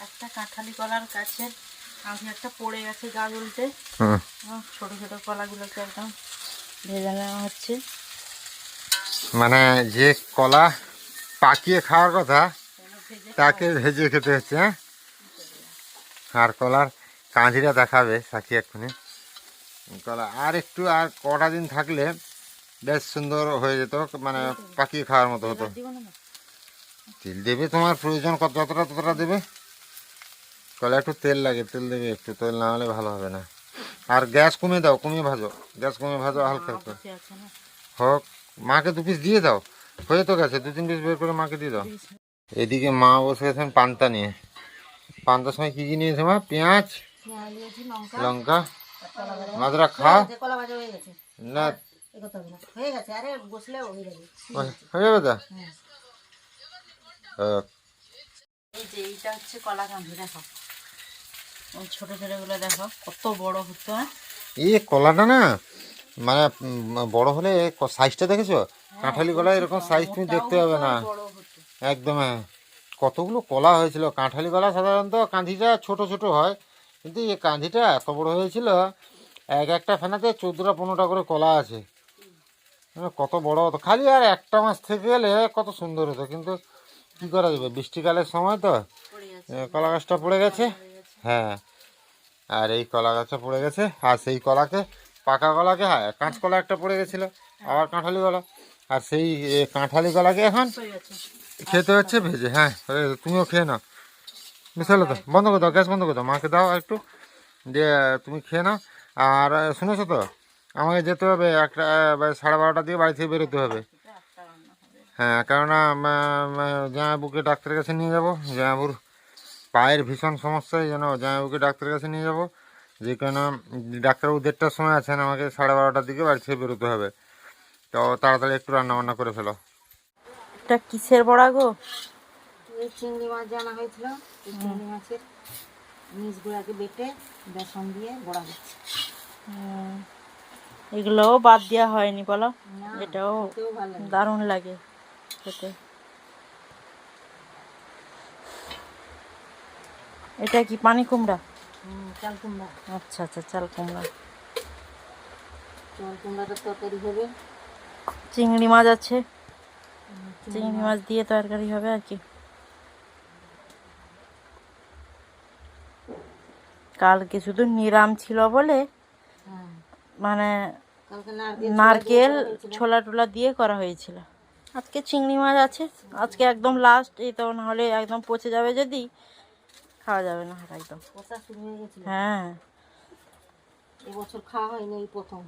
একটা কাঁঠালি কলার গাছের আগে একটা পড়ে গেছে গাছ উল্টে ছোট ছোট কলাগুলোকে একদম ভেজে নেওয়া হচ্ছে। মানে যে কলা পাকিয়ে খাওয়ার কথা তাকে ভেজে খেতে হচ্ছে হ্যাঁ? আর কলার কাঁধিটা দেখাবে সাথী এক্ষুনি। কলা আর একটু আর কটা দিন থাকলে বেশ সুন্দর হয়ে যেত মানে পাকিয়ে খাওয়ার মতো হতো? তেল দেবে তোমার প্রয়োজন কত যতটা ততটা দেবে? কলা একটু তেল লাগে তেল দেবে একটু তেল না হলে ভালো হবে না। আর গ্যাস কমিয়ে দাও কমিয়ে ভাজো গ্যাস কমিয়ে ভাজো হালকা বসে আছে না। হোক মাকে দু পিস দিয়ে দাও। হয়ে তো গেছে দু তিন পিস বের করে মাকে দিয়ে দাও। এদিকে মা বসে আছেন পান্তা নিয়ে। পান্তার সময় কি কি নিয়েছে মা? পেঁয়াজ লঙ্কা। মাদরা খা। হয়ে হয়ে না। হয়ে গেছে আরে বসলে হয়ে যাবে। হয়ে তো? হ্যাঁ। এই যে এইটা হচ্ছে কলা দেখো। ওই ছোট ছোট দেখো কত বড় হতো হ্যাঁ? এই কলাটা না মানে বড় হলে সাইজটা দেখেছ? কাঁঠালি কলা এরকম সাইজ তুমি দেখতে পাবে না। একদম হ্যাঁ। কতগুলো কলা হয়েছিল। কাঁঠালি কলা সাধারণত কাঁধিটা ছোট ছোট হয় কিন্তু এই কাঁধিটা এত বড় হয়েছিল এক একটা ফেনাতে চোদ্দোটা পনেরোটা করে কলা আছে। মানে কত বড় হতো। খালি আর একটা মাস থেকে গেলে কত সুন্দর হতো কিন্তু কী করা যাবে? বৃষ্টিকালের সময় তো কলা গাছটা পড়ে গেছে। হ্যাঁ। আর এই কলা গাছটা পড়ে গেছে, আর সেই কলাকে, পাকা কলাকে হ্যাঁ কাঁচকলা একটা পড়ে গেছিল, আবার কাঁঠালি কলা। আর সেই কাঁঠালি কলাকে এখন খেতে হচ্ছে ভেজে হ্যাঁ তুমিও খেয়ে নাও। পারল তো, বন্ধ করে দাও, গ্যাস বন্ধ করে দাও, মাকে দাও একটু, দিয়ে তুমি খেয়ে নাও। আর শুনেছো তো, আমাকে যেতে হবে একটা সাড়ে বারোটার দিকে বাড়ি থেকে বেরোতে হবে। হ্যাঁ কেননা জামাইবুকে ডাক্তারের কাছে নিয়ে যাব, জামাইবুর পায়ের ভীষণ সমস্যা এই জন্য জামাইবুকে ডাক্তারের কাছে নিয়ে যাব। যে কেন ডাক্তারবাবু দেড়টার সময় আছেন আমাকে সাড়ে বারোটার দিকে বাড়ি থেকে বেরোতে হবে। তো তাড়াতাড়ি একটু রান্না বান্না করে ফেলো। এটা কিসের বড়া গো? চিংড়ি মাছ জানা হয়েছিল। চিংড়ি মাছের নিচগুলাকে বেটে বেসন দিয়ে বড়া দিচ্ছে। এগুলোও বাদ দেওয়া হয়নি বলো? এটাও দারুণ লাগে খেতে। এটা কি পানি কুমড়া? চাল কুমড়া। আচ্ছা আচ্ছা চাল কুমড়া। চাল কুমড়াটা তরকারি হবে। চিংড়ি মাছ আছে। চিংড়ি মাছ। দিয়ে তরকারি হবে আর কি। কালকে শুধু নিরাম ছিল বলে হ্যাঁ। মানে নারকেল নারকেল ছোলা টোলা দিয়ে করা হয়েছিল। আজকে চিংড়ি মাছ আছে। আজকে একদম লাস্ট এই তো নাহলে একদম পচে যাবে যদি। খাওয়া যাবে না একদম। কষা শুরু হয়ে গেছিল। হ্যাঁ। এবছর খাওয়া হয়নি এই প্রথম।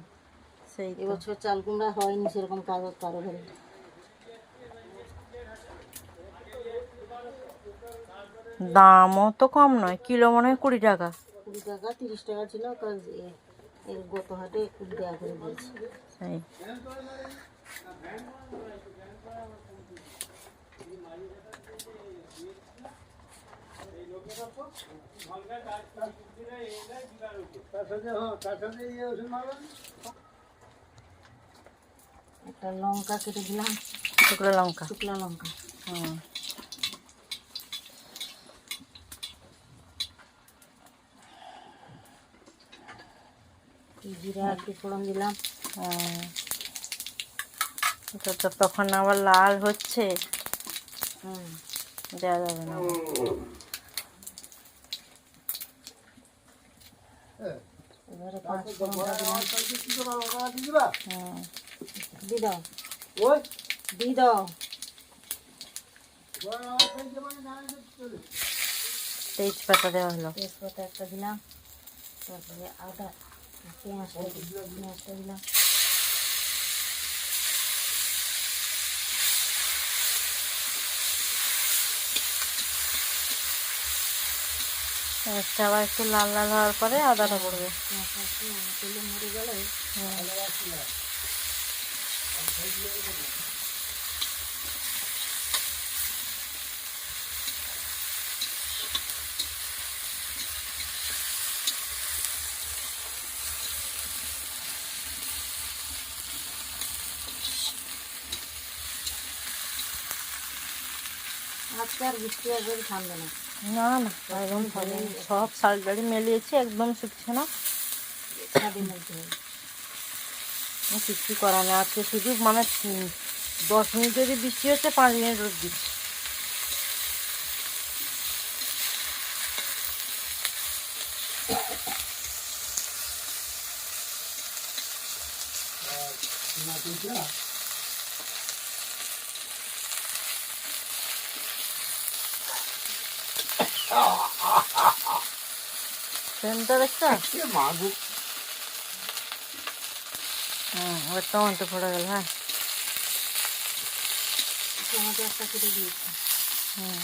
সেই এবছর চাল কুমড়া হয়নি সেরকম কারও কারও ঘরে। দামও তো কম নয় কিলো মনে হয় কুড়ি টাকা। কুড়ি টাকা তিরিশ টাকা ছিল গত হাটে কুড়ি টাকা করে দিয়েছে। একটা লঙ্কা কেটে দিলাম। শুকনো লঙ্কা। শুকনো লঙ্কা। হুম। জিরা একটু ফোড়ন দিলাম। হুম। এটা তো তখন আবার লাল হচ্ছে। হুম। দেওয়া যাবে না এবারে পাঁচ ফোড়নটা দিলাম হুম দি দাও তেজপাতা দেওয়া হলো। তেজপাতা একটা দিলাম তারপরে আদা পেঁয়াজটা পেঁয়াজটা দিলাম। পেঁয়াজটা আবার একটু লাল লাল হওয়ার পরে আদাটা পড়বে। আজকে আর বৃষ্টি একবারে থামবে না। না না, একদম সব শাড়ি টাড়ি মেলিয়েছি, একদম শুকছে না। কিছু করার নেই। আজকে শুধু মানে দশ মিনিট যদি বৃষ্টি হচ্ছে, পাঁচ মিনিট রোদ দিচ্ছে। হুম ওর টমেটো পড়ে গেল হ্যাঁ। টমেটো একটা কেটে দিয়েছি। হুম।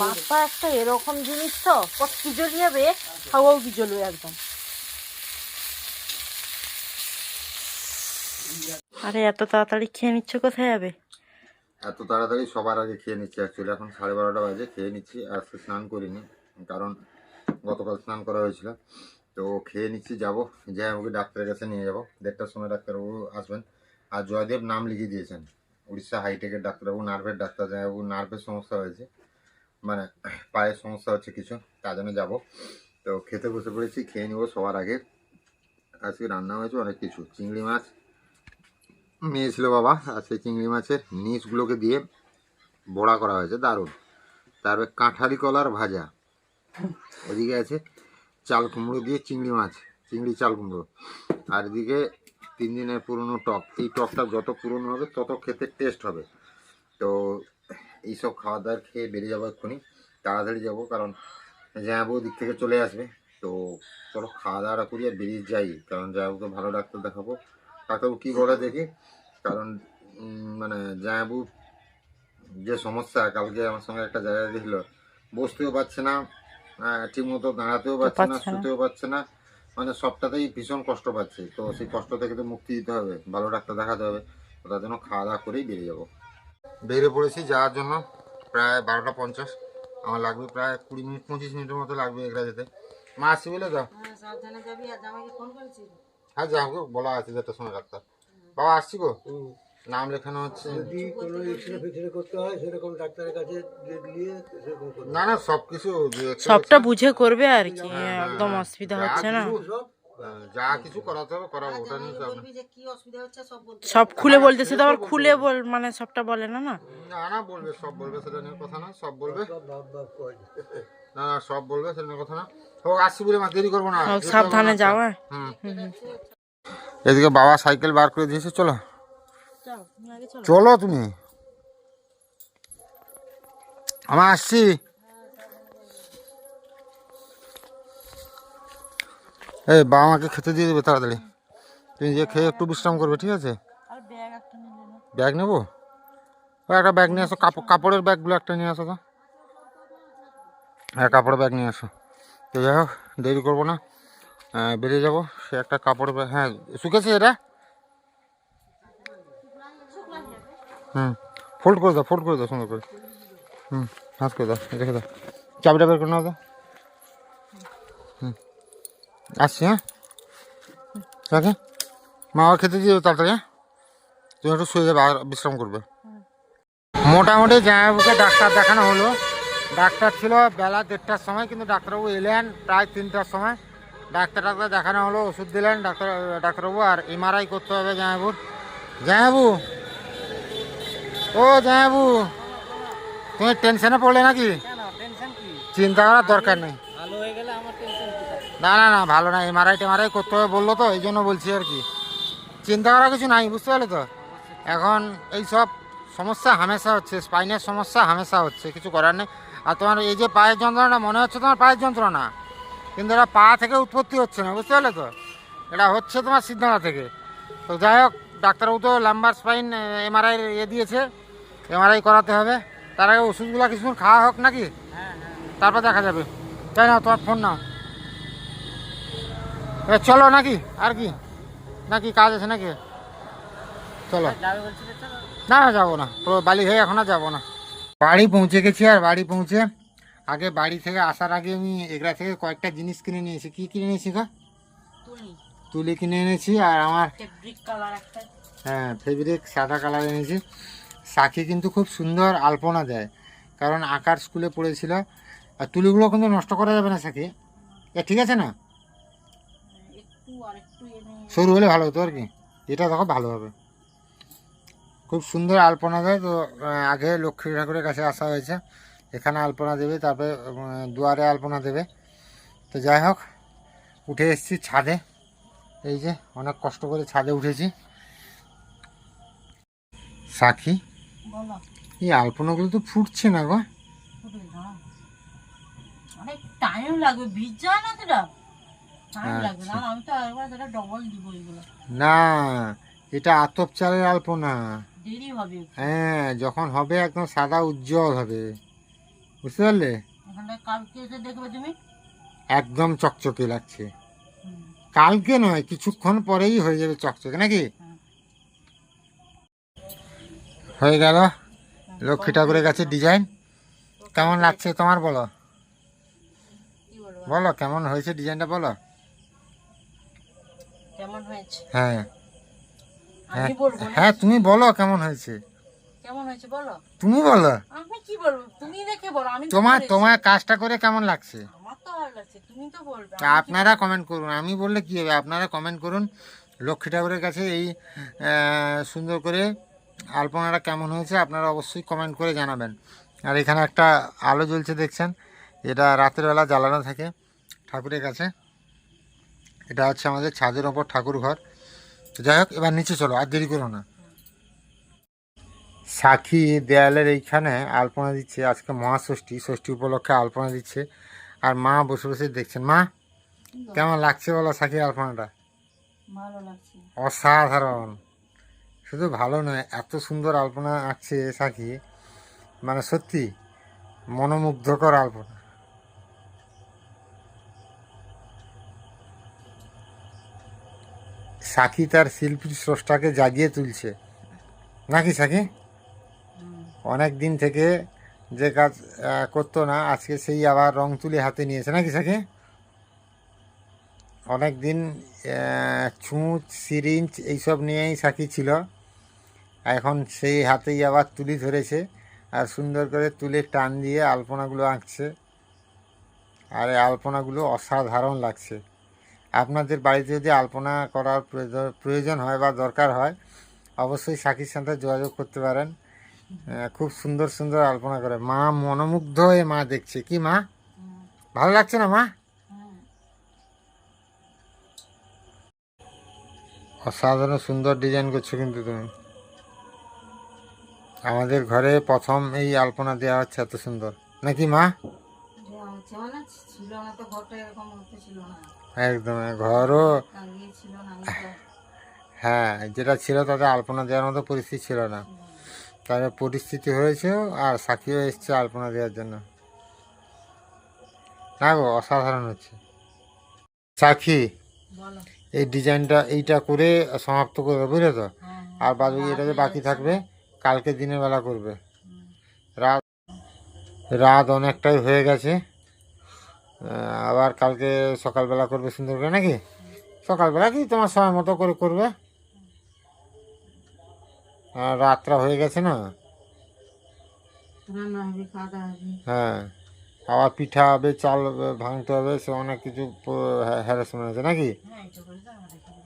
বাপ্পা একটা এরকম জিনিস তো কি যাবে হাওয়াও কি জ্বলবে একদম। আরে এত তাড়াতাড়ি খেয়ে নিচ্ছ কোথায় যাবে? এত তাড়াতাড়ি সবার আগে খেয়ে নিচ্ছি অ্যাকচুয়ালি এখন সাড়ে বারোটা বাজে, খেয়ে নিচ্ছি, আজকে স্নান করিনি, কারণ গতকাল স্নান করা হয়েছিল। তো খেয়ে নিচ্ছি, যাব, যাই আমাকে ডাক্তারের কাছে নিয়ে যাব। দেড়টার সময় ডাক্তারবাবু আসবেন। আর জয়দেব নাম লিখিয়ে দিয়েছেন, উড়িষ্যা হাইটেকের ডাক্তারবাবু, নার্ভের ডাক্তার জয়বাবু নার্ভের সমস্যা হয়েছে মানে পায়ের সমস্যা হচ্ছে কিছু, তার জন্য যাব। তো খেতে বসে পড়েছি, খেয়ে নেব সবার আগে। আজকে রান্না হয়েছে অনেক কিছু, চিংড়ি মাছ মেয়ে ছিল বাবা, আর সেই চিংড়ি মাছের নিচগুলোকে দিয়ে বড়া করা হয়েছে, দারুণ। তারপরে কাঁঠালি কলার ভাজা। ওদিকে আছে চাল কুমড়ো দিয়ে চিংড়ি মাছ, চিংড়ি চাল কুমড়ো। আর এদিকে তিন দিনের পুরনো টক, এই টকটা যত পুরনো হবে, তত খেতে টেস্ট হবে। তো এইসব খাওয়া দাওয়ার খেয়ে বেরিয়ে যাব এক্ষুনি, তাড়াতাড়ি যাব, কারণ জায়াবু দিক থেকে চলে আসবে। তো চলো খাওয়া দাওয়াটা করি আর বেরিয়ে যাই, কারণ জায়াবুকে ভালো ডাক্তার দেখাবো। ডাক্তারবাবু কী করে দেখি। কারণ মানে জায়াবু যে সমস্যা কালকে আমার সঙ্গে একটা জায়গায় দেখল বসতেও পারছে না ঠিক মতো দাঁড়াতেও পারছে না শুতেও পারছে না। মানে সবটাতেই ভীষণ কষ্ট পাচ্ছে। তো সেই কষ্ট থেকে তো মুক্তি দিতে হবে ভালো ডাক্তার দেখাতে হবে। তো তার জন্য খাওয়া দাওয়া করেই বেরিয়ে যাব। বেরিয়ে পড়েছি যাওয়ার জন্য প্রায় বারোটা পঞ্চাশ। আমার লাগবে প্রায় কুড়ি মিনিট পঁচিশ মিনিটের মতো লাগবে এগুলা যেতে। মা আসছি বলে তো হ্যাঁ হ্যাঁ যা আমাকে বলা আছে যেটা সময় ডাক্তার বাবা আসছি গো। নাম লেখানো হচ্ছে। যদি কোনো এক্সরে ফেক্সরে করতে হয় সেরকম ডাক্তারের কাছে নিয়ে না না সব কিছু সবটা বুঝে করবে আর কি একদম অসুবিধা হচ্ছে না। যা কিছু করাতে হবে করাবো ওটা নিয়ে সব খুলে বলতেছে তো আবার খুলে বল মানে সবটা বলে না না? না না বলবে সব বলবে সেটা নিয়ে কথা না সব বলবে। সব ভাব ভাব করে না না সব বলবে নিয়ে কথা না। হোক আসছি বলে মা দেরি করব না। সাবধানে যাওয়া হুম। এদিকে বাবা সাইকেল বার করে দিয়েছে চলো। চলো। তুমি। আমার আসছি। এই বাবা মাকে খেতে দিয়ে দেবে তাড়াতাড়ি। তুমি যে খেয়ে একটু বিশ্রাম করবে ঠিক আছে? ব্যাগ নেব? ওই একটা ব্যাগ নিয়ে আসো কাপড় কাপড়ের ব্যাগগুলো একটা নিয়ে আসো তো। হ্যাঁ কাপড়ের ব্যাগ নিয়ে আসো। তো যাই হোক দেরি করব না। বেরিয়ে যাব। সে একটা কাপড় ব্যাগ হ্যাঁ শুকেছে এটা? হুম ফোল্ড করে দাও ফোল্ড করে দাও সুন্দর করে। হুম হাত করে দাও রেখে দাও। চাবিটা বের করে নাও তো। হুম আসছি হ্যাঁ। রাখি। মা আবার খেতে দিয়ে তাড়াতাড়ি হ্যাঁ। তুমি একটু শুয়ে যাবে আর বিশ্রাম করবে। মোটামুটি জামাইবাবুকে ডাক্তার দেখানো হলো। ডাক্তার ছিল বেলা দেড়টার সময় কিন্তু ডাক্তারবাবু এলেন প্রায় তিনটার সময়। ডাক্তার ডাক্তার দেখানো হলো ওষুধ দিলেন ডাক্তার ডাক্তারবাবু আর এমআরআই করতে হবে জামাইবাবুর জামাইবাবু ও জামাইবাবু তুমি টেনশনে পড়লে নাকি? চিন্তা করার দরকার নেই। না না না ভালো না এমআরআই টেমআরআই করতে হবে বলল তো এই জন্য বলছি আর কি। চিন্তা করার কিছু নাই বুঝতে পারলে তো? এখন এই সব সমস্যা হামেশা হচ্ছে স্পাইনের সমস্যা হামেশা হচ্ছে কিছু করার নেই। আর তোমার এই যে পায়ের যন্ত্রণাটা মনে হচ্ছে তোমার পায়ের যন্ত্রণা। কিন্তু এটা পা থেকে উৎপত্তি হচ্ছে না বুঝতে পারলে তো? এটা হচ্ছে তোমার সিদ্ধান্ত থেকে। তো যাই হোক ডাক্তারবাবু তো লাম্বার স্পাইন এমআরআই ইয়ে দিয়েছে। এমআরআই করাতে হবে। তার আগে ওষুধগুলো কিছুক্ষণ খাওয়া হোক নাকি? তারপর দেখা যাবে। তাই না তোমার ফোন নাও। এ, চলো নাকি? আর কি? নাকি কাজ আছে নাকি? চলো। না না যাব না। বালি হয়ে এখন আর যাব না। বাড়ি পৌঁছে গেছি আর বাড়ি পৌঁছে আগে বাড়ি থেকে আসার আগে আমি এগুলা থেকে কয়েকটা জিনিস কিনে নিয়েছি কি কিনে নিয়েছি গো? তুলি। কিনে এনেছি আর আমার হ্যাঁ ফেব্রিক সাদা কালার এনেছি সাকি কিন্তু খুব সুন্দর আলপনা দেয়। কারণ আঁকার স্কুলে পড়েছিল। আর তুলিগুলো কিন্তু নষ্ট করা যাবে না সাকি এ ঠিক আছে না? সরু হলে ভালো হতো আর কি। এটা দেখো ভালো হবে। খুব সুন্দর আলপনা দেয়। তো আগে লক্ষ্মী ঠাকুরের কাছে আসা হয়েছে। এখানে আলপনা দেবে তারপরে দুয়ারে আলপনা দেবে। তো যাই হোক উঠে এসেছি ছাদে। এই যে অনেক কষ্ট করে ছাদে উঠেছি। সাক্ষী এই আলপনাগুলো তো ফুটছে না গো। টাইম লাগবে ভিজ না এগুলো। না এটা আতপ চালের আলপনা। দেরি হবে। হ্যাঁ যখন হবে একদম সাদা উজ্জ্বল হবে। বুঝতে পারলে? কালকে এসে দেখবে তুমি। একদম চকচকে লাগছে। কালকে নয় কিছুক্ষণ পরেই হয়ে যাবে চকচকে নাকি? হয়ে। গেল। লক্ষ্মী ঠাকুরের কাছে ডিজাইন। কেমন লাগছে তোমার বলো? বলো কেমন হয়েছে ডিজাইনটা বলো? কেমন হয়েছে? হ্যাঁ। আমি বলব না। হ্যাঁ তুমি বলো কেমন হয়েছে? কেমন হয়েছে বলো। তুমি বলো। আমি কি বলব? তুমি দেখে বলো আমি তোমার তোমার কাজটা করে কেমন লাগছে? আমার তো ভালো লাগছে তুমি তো বলবে আপনারা কমেন্ট করুন। আমি বললে কি হবে? আপনারা কমেন্ট করুন। লক্ষ্মী ঠাকুরের কাছে এই সুন্দর করে আলপনাটা কেমন হয়েছে আপনারা অবশ্যই কমেন্ট করে জানাবেন। আর এখানে একটা আলো জ্বলছে দেখছেন? এটা রাতের বেলা জ্বালানো থাকে ঠাকুরের কাছে। এটা হচ্ছে আমাদের ছাদের ওপর ঠাকুর ঘর তো যাই হোক এবার নিচে চলো আর দেরি করো না। সাক্ষী দেয়ালের এইখানে আলপনা দিচ্ছে আজকে মহাষষ্ঠী ষষ্ঠী উপলক্ষে আলপনা দিচ্ছে আর মা বসে বসে দেখছেন। মা কেমন লাগছে বলো সাক্ষী আলপনাটা? অসাধারণ। শুধু ভালো নয় এত সুন্দর আলপনা আঁকছে সাক্ষী। মানে সত্যি মনোমুগ্ধকর আলপনা। সাক্ষী তার শিল্পীর স্রষ্টাকে জাগিয়ে তুলছে। নাকি সাক্ষী অনেক দিন থেকে যে কাজ করতো না আজকে সেই আবার রং তুলি হাতে নিয়েছে। নাকি সাক্ষী অনেক দিন ছুঁচ সিরিঞ্জ এইসব নিয়েই সাক্ষী ছিল। এখন সেই হাতেই আবার তুলি ধরেছে আর সুন্দর করে তুলে টান দিয়ে আলপনাগুলো আঁকছে। আর এই আলপনাগুলো অসাধারণ লাগছে। আপনাদের বাড়িতে যদি আলপনা করার প্রয়োজন- হয় বা দরকার হয়, অবশ্যই সাকির সাথে যোগাযোগ করতে পারেন। খুব সুন্দর সুন্দর আলপনা করে। মা মনোমুগ্ধ হয়ে মা দেখছে। কি মা? ভালো লাগছে না মা? অসাধারণ, সুন্দর ডিজাইন করছ কিন্তু তুমি। আমাদের ঘরে প্রথম এই আলপনা দেওয়া হচ্ছে এত সুন্দর। নাকি মা? মানে ছিল না তো, ঘরটা এরকম ছিল না। একদম ঘরও। হ্যাঁ যেটা ছিল তাতে আলপনা দেওয়ার মতো পরিস্থিতি ছিল না। তার পরিস্থিতি হয়েছে আর সাক্ষীও এসছে আলপনা দেওয়ার জন্য। না গো অসাধারণ হচ্ছে। সাক্ষী এই ডিজাইনটা এইটা করে সমাপ্ত করবে বুঝলে তো? হ্যাঁ আর বাদ এটা যে বাকি থাকবে কালকে দিনের বেলা করবে। রাত রাত অনেকটাই হয়ে গেছে। আবার কালকে সকালবেলা করবে সুন্দর করে নাকি? সকালবেলা কি তোমার সময় মতো করে করবে? রাতটা হয়ে গেছে না? হবে হ্যাঁ আবার পিঠা হবে চাল ভাঙতে হবে সে অনেক কিছু হ্যারাসমেন্ট আছে নাকি? হ্যাঁ।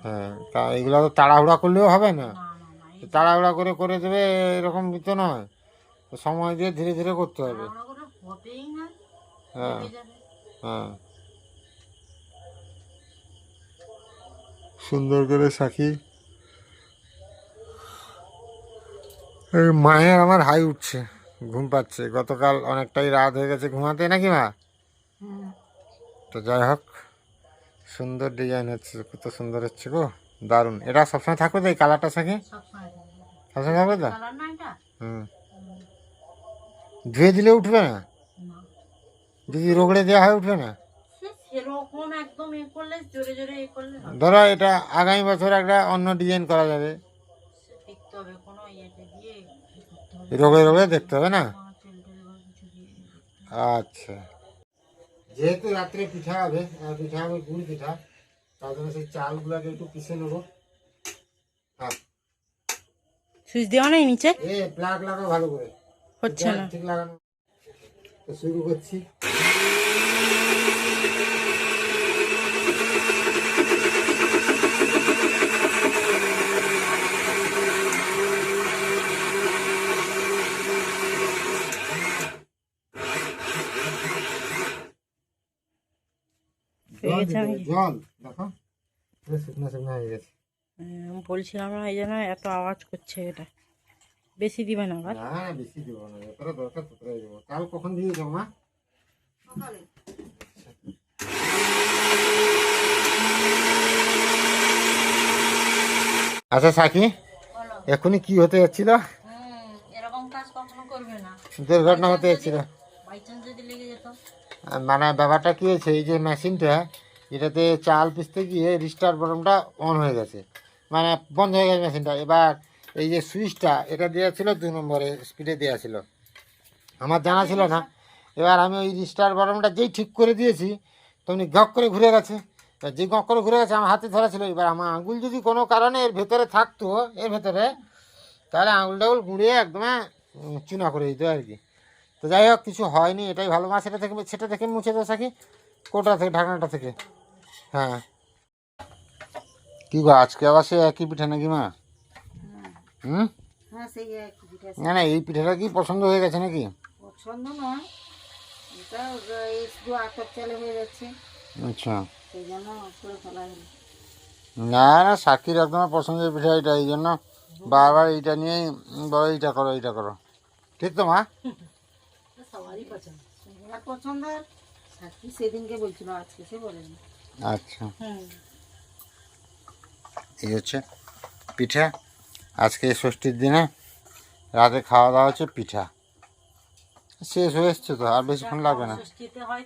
হ্যাঁ তা এগুলো তো তাড়াহুড়া করলেও হবে না। তাড়াহুড়া করে করে দেবে এরকম তো নয়। সময় দিয়ে ধীরে ধীরে করতে হবে। হ্যাঁ। সুন্দর করে এই মায়ের আমার হাই উঠছে ঘুম পাচ্ছে। গতকাল অনেকটাই রাত হয়ে গেছে ঘুমাতে নাকি মা? হ্যাঁ তো যাই হোক সুন্দর ডিজাইন হচ্ছে কত সুন্দর হচ্ছে গো দারুণ। এটা সবসময় থাকবে তো এই কালারটা সাথে সবসময় থাকবে। তো? হুম। ধুয়ে দিলে উঠবে না? যদি রোগড়ে দেওয়া হয় উঠবে না। ধরো এটা আগামী বছর একটা অন্য ডিজাইন করা যাবে। রোগে রোগে দেখতে হবে না? আচ্ছা। যেহেতু রাত্রে পিঠা হবে পিঠা হবে গুড় পিঠা তার জন্য সেই চালগুলোকে একটু পিষে নেব। হ্যাঁ। সুইচ দেওয়া নেই নিচে? এ প্লাগ লাগাও ভালো করে। হচ্ছে না। ঠিক লাগানো তো শুরু করছি হয়ে জল গেছে দিতে আমি হবে, জল দেখো পুরো শুকনো শুকনো হয়ে গেছে উম, বলছিলাম না এই জন্য এত আওয়াজ করছে এটা বেশি দিবে না আবার? না না, বেশি দেবো না যতটা দরকার ততটাই দেবো। কাল কখন দিয়েছ মা? আচ্ছা সাকি এখনই কি হতে যাচ্ছিল? এরকম কাজ কখনো করবে না। দুর্ঘটনা হতে যাচ্ছিল। মানে ব্যাপারটা কি হয়েছে এই যে মেশিনটা এটাতে চাল পিসতে গিয়ে রিস্টার বটনটা অন হয়ে গেছে। মানে বন্ধ হয়ে গেছে মেশিনটা। এবার এই যে সুইচটা, এটা দেওয়া ছিল দু নম্বরে স্পিডে দেওয়া ছিল। আমার জানা ছিল না। এবার আমি ওই রিস্টার বটনটা যেই ঠিক করে দিয়েছি, তেমনি গক করে ঘুরে গেছে। যে গক করে ঘুরে গেছে, আমার হাতে ধরা ছিল। এবার আমার আঙুল যদি কোনো কারণে এর ভেতরে থাকতো, এর ভেতরে, তাহলে আঙুল টাঙুল গুঁড়িয়ে একদম চুনা করে দিত আর কি। তো যাই হোক, কিছু হয়নি। এটাই ভালো। মাছ সেটা থেকে সেটা থেকে মুছে দাও সাকি। কোটা থেকে, ঢাকনাটা থেকে। হ্যাঁ। কি গো, আজকে আবার সে একই পিঠা নাকি মা? হুম? হ্যাঁ সেই একই পিঠা না না এই পিঠাটা কি পছন্দ হয়ে গেছে নাকি? পছন্দ নয়। এটা এই শুধু আটক চালে হয়ে যাচ্ছে। আচ্ছা। সেই জন্য করে ফেলা হলো। না না সাকির একদম পছন্দের পিঠা এটা এই জন্য বারবার এইটা নিয়ে বলো এইটা করো এইটা করো। ঠিক তো মা? সবার পছন্দ। সাক্ষী সেদিনকে বলছিল আজকে সে বলেনি। আচ্ছা। এই হচ্ছে পিঠা। আজকে ষষ্ঠীর দিনে রাতে খাওয়া দাওয়া হচ্ছে পিঠা। শেষ হয়ে এসছে তো আর বেশিক্ষণ লাগবে না। হয়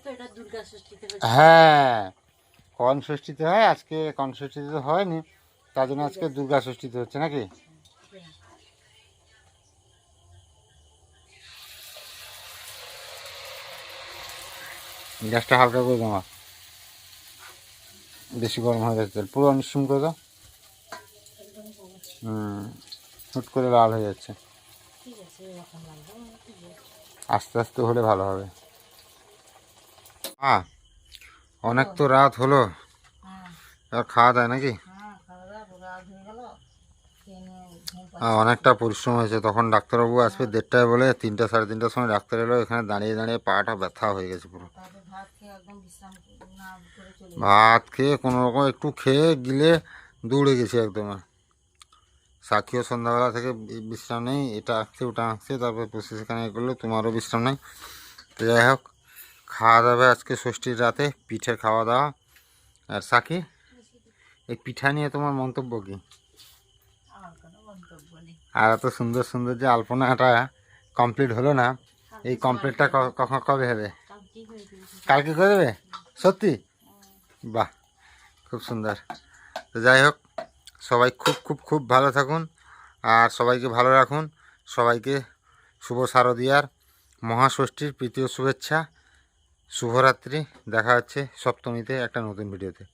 হ্যাঁ কন ষষ্ঠীতে হয় আজকে কন ষষ্ঠীতে তো হয়নি তার জন্য আজকে দুর্গা ষষ্ঠীতে হচ্ছে নাকি? গ্যাসটা হালকা করে দেওয়া বেশি গরম হয়ে গেছে পুরো অনিশ্চম করে দাও। হুম, হুট করে লাল হয়ে যাচ্ছে। আস্তে আস্তে হলে ভালো হবে। আ অনেক তো রাত হলো। আর খাওয়া দায় নাকি? হ্যাঁ হয়ে অনেকটা পরিশ্রম হয়েছে। তখন ডাক্তারবাবু আসবে দেড়টায় বলে তিনটা সাড়ে তিনটার সময় ডাক্তার এলো, এখানে দাঁড়িয়ে দাঁড়িয়ে পাটা ব্যথা হয়ে গেছে পুরো। ভাত খেয়ে কোনো রকম একটু খেয়ে গিলে দৌড়ে গেছি একদম। সাক্ষীও সন্ধ্যাবেলা থেকে বিশ্রাম নেই। এটা আঁকছে ওটা আঁকছে তারপর সেখানে করল তোমারও বিশ্রাম নেই। তো যাই হোক খাওয়া দাওয়া আজকে ষষ্ঠীর রাতে পিঠের খাওয়া দাওয়া। আর সাকি এই পিঠা নিয়ে তোমার মন্তব্য কি? আর এত সুন্দর সুন্দর যে আলপনাটা কমপ্লিট হলো না এই কমপ্লিটটা ক- কখন কবে হবে? কালকে করে দেবে? সত্যি? বাহ খুব সুন্দর। তো যাই হোক সবাই খুব খুব খুব ভালো থাকুন আর সবাইকে ভালো রাখুন। সবাইকে শুভ শারদীয়ার মহাষষ্ঠীর প্রীতীয় শুভেচ্ছা। শুভরাত্রি। দেখা হচ্ছে সপ্তমীতে একটা নতুন ভিডিওতে।